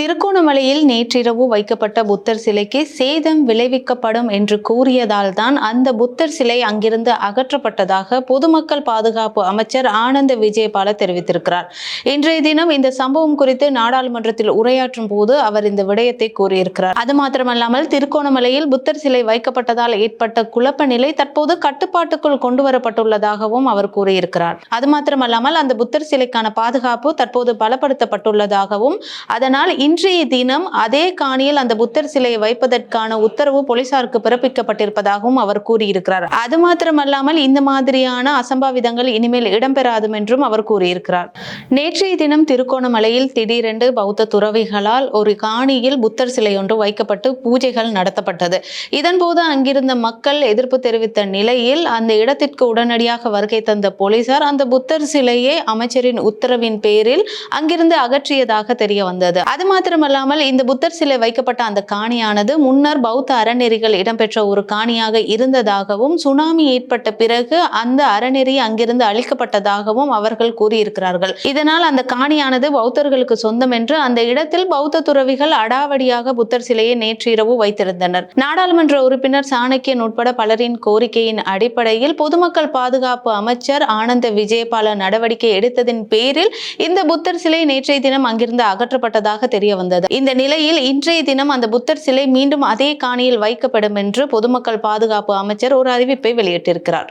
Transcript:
திருகோணமலையில் நேற்றிரவு வைக்கப்பட்ட புத்தர் சிலைக்கு சேதம் விளைவிக்கப்படும் என்று கூறியதால் தான் அந்த புத்தர் சிலை அங்கிருந்து அகற்றப்பட்டதாக பொதுமக்கள் பாதுகாப்பு அமைச்சர் ஆனந்த விஜயபால தெரிவித்திருக்கிறார். இன்றைய தினம் இந்த சம்பவம் குறித்து நாடாளுமன்றத்தில் உரையாற்றும் போது அவர் இந்த விடயத்தை கூறியிருக்கிறார். அது மாத்திரமல்லாமல் திருகோணமலையில் புத்தர் சிலை வைக்கப்பட்டதால் ஏற்பட்ட குழப்ப நிலை தற்போது கட்டுப்பாட்டுக்குள் கொண்டு வரப்பட்டுள்ளதாகவும் அவர் கூறியிருக்கிறார். அது மாத்திரமல்லாமல் அந்த புத்தர் சிலைக்கான பாதுகாப்பு தற்போது பலப்படுத்தப்பட்டுள்ளதாகவும் அதனால் இன்றைய தினம் அதே காணியில் அந்த புத்தர் சிலையை வைப்பதற்கான உத்தரவு போலீசாருக்கு பிறப்பிக்கப்பட்டிருப்பதாகவும் அவர் கூறியிருக்கிறார். அது மாத்திரமல்லாமல் இந்த மாதிரியான அசம்பாவிதங்கள் இனிமேல் இடம்பெறாது என்றும் அவர் கூறியிருக்கிறார். நேற்றைய தினம் திருகோணமலையில் திடீரென்று பௌத்த துறவிகளால் ஒரு காணியில் புத்தர் சிலை ஒன்று வைக்கப்பட்டு பூஜைகள் நடத்தப்பட்டது. இதன்போது அங்கிருந்த மக்கள் எதிர்ப்பு தெரிவித்த நிலையில் அந்த இடத்திற்கு உடனடியாக வருகை தந்த போலீசார் அந்த புத்தர் சிலையை அமைச்சரின் உத்தரவின் பேரில் அங்கிருந்து அகற்றியதாக தெரிய வந்தது அது மாத்திரமல்லாமல் இந்த புத்தர் சிலை வைக்கப்பட்ட அந்த காணியானது முன்னர் பௌத்த அறநெறிகள் இடம்பெற்ற ஒரு காணியாக இருந்ததாகவும் சுனாமி ஏற்பட்ட பிறகு அந்த அறநெறி அங்கிருந்து அழிக்கப்பட்டதாகவும் அவர்கள் கூறியிருக்கிறார்கள். இதனால் அந்த காணியானது பௌத்தர்களுக்கு சொந்தம் என்று அந்த இடத்தில் பௌத்த துறவிகள் அடாவடியாக புத்தர் சிலையை நேற்று இரவு வைத்திருந்தனர். நாடாளுமன்ற உறுப்பினர் சாணக்கியன் உட்பட பலரின் கோரிக்கையின் அடிப்படையில் பொதுமக்கள் பாதுகாப்பு அமைச்சர் ஆனந்த விஜயபால நடவடிக்கை எடுத்ததின் பேரில் இந்த புத்தர் சிலை நேற்றைய தினம் அங்கிருந்து அகற்றப்பட்டதாக தெரிய வந்தது. இந்த நிலையில் இன்றைய தினம் அந்த புத்தர் சிலை மீண்டும் அதே காணியில் வைக்கப்படும் என்று பொதுமக்கள் பாதுகாப்பு அமைச்சர் ஒரு அறிவிப்பை வெளியிட்டிருக்கிறார்.